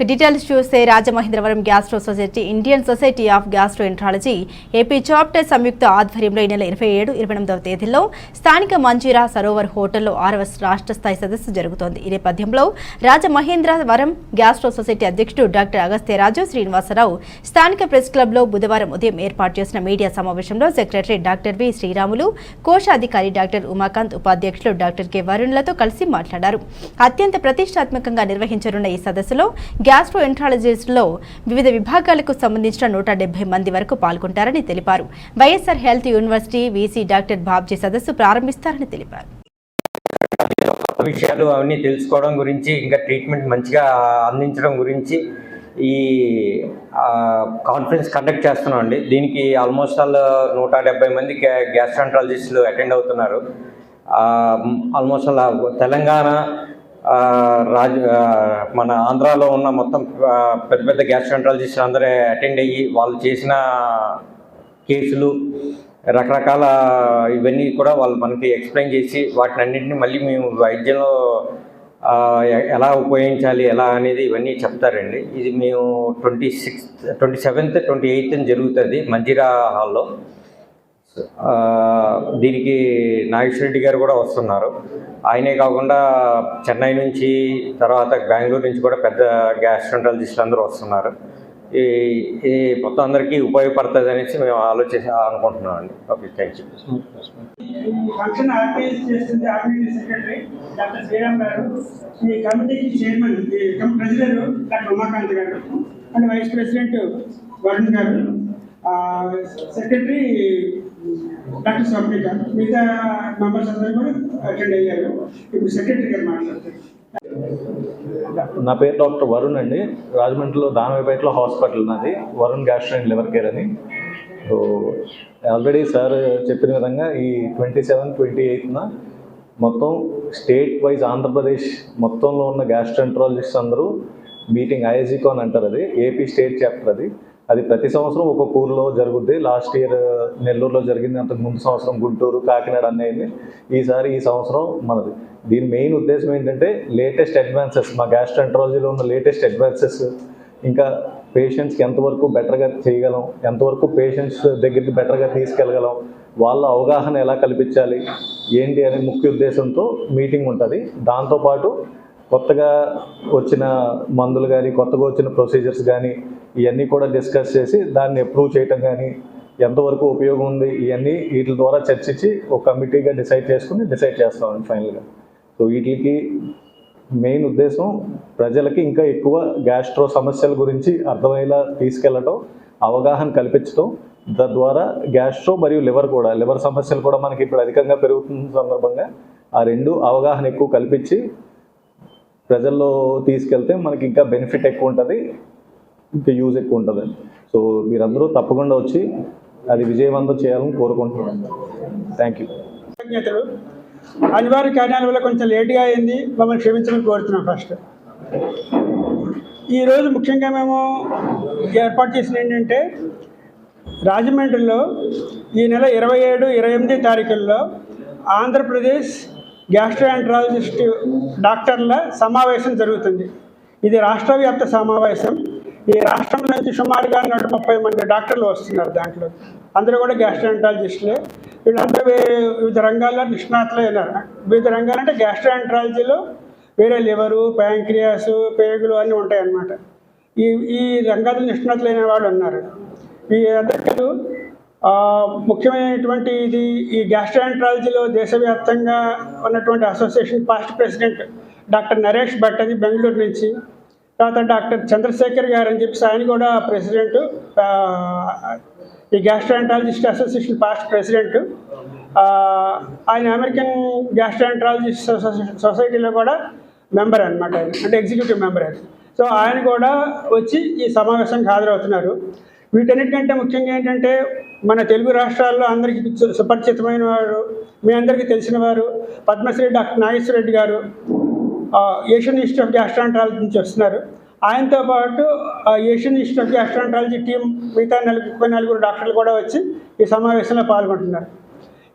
Details చూస్తే Rajamahendravaram gastro society Indian society of gastroenterology AP chapter సంయుక్త ఆధ్వర్యంలో ఈ నెల ఇరవై ఏడు ఇరవై ఎనిమిదవ తేదీల్లో స్థానిక మంజీరా సరోవర్ హోటల్లో ఆరవ రాష్ట్ర స్థాయి సదస్సు జరుగుతోంది. ఈ నేపథ్యంలో రాజమహేంద్రవరం గ్యాస్ట్రో సొసైటీ అధ్యక్షుడు డాక్టర్ అగస్త్యరాజు శ్రీనివాసరావు స్థానిక ప్రెస్ క్లబ్లో బుధవారం ఉదయం ఏర్పాటు చేసిన మీడియా సమావేశంలో సెక్రటరీ డాక్టర్ వి శ్రీరాములు కోశాధికారి డాక్టర్ ఉమాకాంత్ ఉపాధ్యక్షులు డాక్టర్ కె వరుణ్లతో కలిసి మాట్లాడారు. అత్యంత ప్రతిష్టాత్మకంగా నిర్వహించనున్న ఈ సదస్సులో గ్యాస్ట్రో ఎంట్రాలజిస్టులో వివిధ విభాగాలకు సంబంధించిన నూట మంది వరకు పాల్గొంటారని తెలిపారు. YSR health university VC doctor Babji సదస్సు ప్రారంభిస్తారని తెలిపారు. విషయాలు అవన్నీ తెలుసుకోవడం గురించి ఇంకా ట్రీట్మెంట్ మంచిగా అందించడం గురించి ఈ కాన్ఫరెన్స్ కండక్ట్ చేస్తున్నాం అండి దీనికి ఆల్మోస్ట్ ఆల్ నూట డెబ్బై మంది గ్యాస్ట్రాంట్రాలజిస్టులు అటెండ్ అవుతున్నారు. ఆల్మోస్ట్ ఆల్ తెలంగాణ రాజు మన ఆంధ్రాలో ఉన్న మొత్తం పెద్ద పెద్ద గ్యాస్ట్రాంట్రాలజిస్టులు అందరూ అటెండ్ అయ్యి వాళ్ళు చేసిన కేసులు రకరకాల ఇవన్నీ కూడా వాళ్ళు మనకి ఎక్స్ప్లెయిన్ చేసి వాటిని అన్నింటినీ మళ్ళీ మేము వైద్యంలో ఎలా ఉపయోగించాలి ఎలా అనేది ఇవన్నీ చెప్తారండి. ఇది మేము twenty sixth twenty seventh twenty eighth జరుగుతుంది మంజీరా హాల్లో. దీనికి నాగేశ్వర రెడ్డి గారు కూడా వస్తున్నారు. ఆయనే కాకుండా చెన్నై నుంచి తర్వాత బెంగళూరు నుంచి కూడా పెద్ద గ్యాస్ట్రంటాలజిస్టులు అందరూ వస్తున్నారు. ఈ ఈ మొత్తం అందరికీ ఉపయోగపడుతుంది అనేసి మేము ఆలోచించి అనుకుంటున్నాం అండి. Okay thank you. Function organise చేస్తుంది organise secretary doctor Sriram garu. ఈ కమిటీకి చైర్మన్ డాక్టర్ ఉమాకాంత్ గారు. అండ్ వైస్ ప్రెసిడెంట్ వరుణ్ గారు. సెక్రటరీ డాక్టర్ స్వప్ని గారు మిగతా మెంబర్స్ అందరూ కూడా అటెండ్ అయ్యారు. ఇప్పుడు సెక్రటరీ గారు మాట్లాడతారు. నా పేరు డాక్టర్ వరుణ్ అండి. రాజమండ్రిలో దానవేపేటలో హాస్పిటల్ నాది Varun gastro and liver care అని. సో ఆల్రెడీ సార్ చెప్పిన విధంగా ఈ ట్వంటీ సెవెన్ ట్వంటీ ఎయిత్న మొత్తం స్టేట్ వైజ్ ఆంధ్రప్రదేశ్ మొత్తంలో ఉన్న గ్యాస్ట్రంట్రాలజిస్ట్ అందరూ మీటింగ్ ఐఎస్జికో అని అంటారు అది. ఏపీ స్టేట్ చాప్టర్ అది. అది ప్రతి సంవత్సరం ఒక్కొక్క ఊర్లో జరుగుద్ది. లాస్ట్ ఇయర్ నెల్లూరులో జరిగింది అంతకు ముందు సంవత్సరం గుంటూరు కాకినాడ అనేది ఈసారి ఈ సంవత్సరం మనది. దీని మెయిన్ ఉద్దేశం ఏంటంటే లేటెస్ట్ అడ్వాన్సెస్ మా గ్యాస్ట్రంట్రాలజీలో ఉన్న లేటెస్ట్ అడ్వాన్సెస్ ఇంకా పేషెంట్స్కి ఎంతవరకు బెటర్గా చేయగలం ఎంతవరకు పేషెంట్స్ దగ్గరికి బెటర్గా తీసుకెళ్ళగలం వాళ్ళ అవగాహన ఎలా కల్పించాలి ఏంటి అనే ముఖ్య ఉద్దేశంతో మీటింగ్ ఉంటుంది. దాంతోపాటు కొత్తగా వచ్చిన మందులు కానీ కొత్తగా వచ్చిన ప్రొసీజర్స్ కానీ ఇవన్నీ కూడా డిస్కస్ చేసి దాన్ని అప్రూవ్ చేయటం కానీ ఎంతవరకు ఉపయోగం ఉంది ఇవన్నీ వీటి ద్వారా చర్చించి ఒక కమిటీగా డిసైడ్ చేసుకుని డిసైడ్ చేస్తామండి ఫైనల్గా సో వీటికి మెయిన్ ఉద్దేశం ప్రజలకి ఇంకా ఎక్కువ గ్యాస్ట్రో సమస్యల గురించి అర్థమయ్యేలా తీసుకెళ్ళటం అవగాహన కల్పించడం తద్వారా గ్యాస్ట్రో మరియు లివర్ కూడా లివర్ సమస్యలు కూడా మనకి ఇప్పుడు అధికంగా పెరుగుతున్న సందర్భంగా ఆ రెండు అవగాహన ఎక్కువ కల్పించి ప్రజల్లో తీసుకెళ్తే మనకి ఇంకా బెనిఫిట్ ఎక్కువ ఉంటుంది ఇంకా యూజ్ ఎక్కువ ఉంటుంది. సో మీరందరూ తప్పకుండా వచ్చి అది విజయవంతం చేయాలని కోరుకుంటున్నాను థ్యాంక్ యూ కృతజ్ఞతలు. అనివార్య కారణాల వల్ల కొంచెం లేట్గా అయింది మమ్మల్ని క్షమించమని కోరుతున్నాం ఫస్ట్. ఈరోజు ముఖ్యంగా మేము ఏర్పాటు చేసిన ఏంటంటే రాజమండ్రిలో ఈ నెల ఇరవై ఏడు ఇరవై ఎనిమిది తారీఖుల్లో ఆంధ్రప్రదేశ్ గ్యాస్ట్రోఎంట్రాలజిస్ట్ డాక్టర్ల సమావేశం జరుగుతుంది. ఇది రాష్ట్ర వ్యాప్త సమావేశం. ఈ రాష్ట్రం నుంచి సుమారుగా నూట ముప్పై మంది డాక్టర్లు వస్తున్నారు దాంట్లో. అందరూ కూడా గ్యాస్ట్రోఎంట్రాలజిస్టులే. వీళ్ళందరూ వేరే వివిధ రంగాల్లో నిష్ణాతులు అయినారు వివిధ రంగాలంటే గ్యాస్ట్రోఎంట్రాలజీలో వేరే లివరు ప్యాంక్రియాస్ పేగులు అన్నీ ఉంటాయన్నమాట. ఈ ఈ రంగాల్లో నిష్ణాతులైన వాళ్ళు ఉన్నారు. ఈ అందరికీ ముఖ్యమైనటువంటి ఇది ఈ గ్యాస్ట్రాంట్రాలజీలో దేశవ్యాప్తంగా ఉన్నటువంటి association past president doctor Naresh Bhat అని బెంగళూరు నుంచి. తర్వాత డాక్టర్ చంద్రశేఖర్ గారు అని చెప్పి ఆయన కూడా ప్రెసిడెంట్ ఈ గ్యాస్ట్రాంట్రాలజిస్ట్ అసోసియేషన్ పాస్ట్ ప్రెసిడెంట్. ఆయన అమెరికన్ గ్యాస్ట్రాంట్రాలజిస్ట్ సొసైటీలో కూడా మెంబర్ అనమాట ఆయన. అంటే ఎగ్జిక్యూటివ్ మెంబర్ ఆయన. సో ఆయన కూడా వచ్చి ఈ సమావేశానికి హాజరవుతున్నారు. వీటన్నిటికంటే ముఖ్యంగా ఏంటంటే మన తెలుగు రాష్ట్రాల్లో అందరికీ సుపరిచితమైన వారు మీ అందరికీ తెలిసిన వారు పద్మశ్రీ డాక్టర్ నాగేశ్వర రెడ్డి గారు ఏషియన్ ఇన్స్టిట్యూట్ ఆఫ్ గ్యాస్ట్రాంట్రాలజీ నుంచి వస్తున్నారు. ఆయనతో పాటు Asian institute of gastroenterology team మిగతా నలుగురు నలుగురు డాక్టర్లు కూడా వచ్చి ఈ సమావేశంలో పాల్గొంటున్నారు.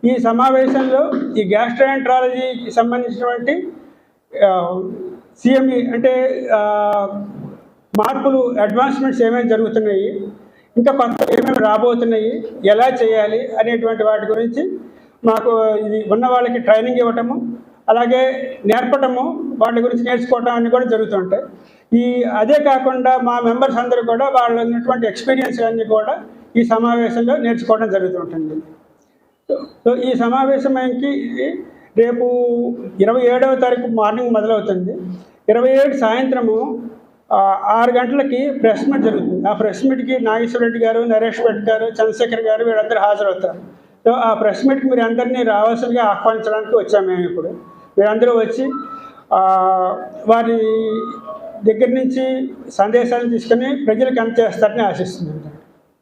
ఈ సమావేశంలో ఈ గ్యాస్ట్రాంట్రాలజీకి సంబంధించినటువంటి సిఎంఈ అంటే మార్పులు అడ్వాన్స్మెంట్స్ ఏమేమి జరుగుతున్నాయి ఇంకా కొత్త ఏమేమి రాబోతున్నాయి ఎలా చేయాలి అనేటువంటి వాటి గురించి మాకు ఇది ఉన్న వాళ్ళకి ట్రైనింగ్ ఇవ్వటము అలాగే నేర్పటము వాటి గురించి నేర్చుకోవటం అన్నీ కూడా జరుగుతుంటాయి ఈ అదే కాకుండా మా మెంబర్స్ అందరూ కూడా వాళ్ళు ఉన్నటువంటి ఎక్స్పీరియన్స్ అన్నీ కూడా ఈ సమావేశంలో నేర్చుకోవడం జరుగుతుంటుంది సో ఈ సమావేశంకి రేపు ఇరవై ఏడవ తారీఖు మార్నింగ్ మొదలవుతుంది. ఇరవై ఏడు సాయంత్రము ఆరు గంటలకి ప్రెస్ మీట్ జరుగుతుంది. ఆ ప్రెస్ మీట్కి నాగేశ్వర రెడ్డి గారు నరేష్ భట్ గారు చంద్రశేఖర్ గారు వీళ్ళందరూ హాజరవుతారు. సో ఆ ప్రెస్ మీట్కి మీరు అందరినీ రావాల్సిందిగా ఆహ్వానించడానికి వచ్చాము మేము ఇప్పుడు. మీరందరూ వచ్చి వారి దగ్గర నుంచి సందేశాలు తీసుకొని ప్రజలకు అందజేస్తారని ఆశిస్తున్నాను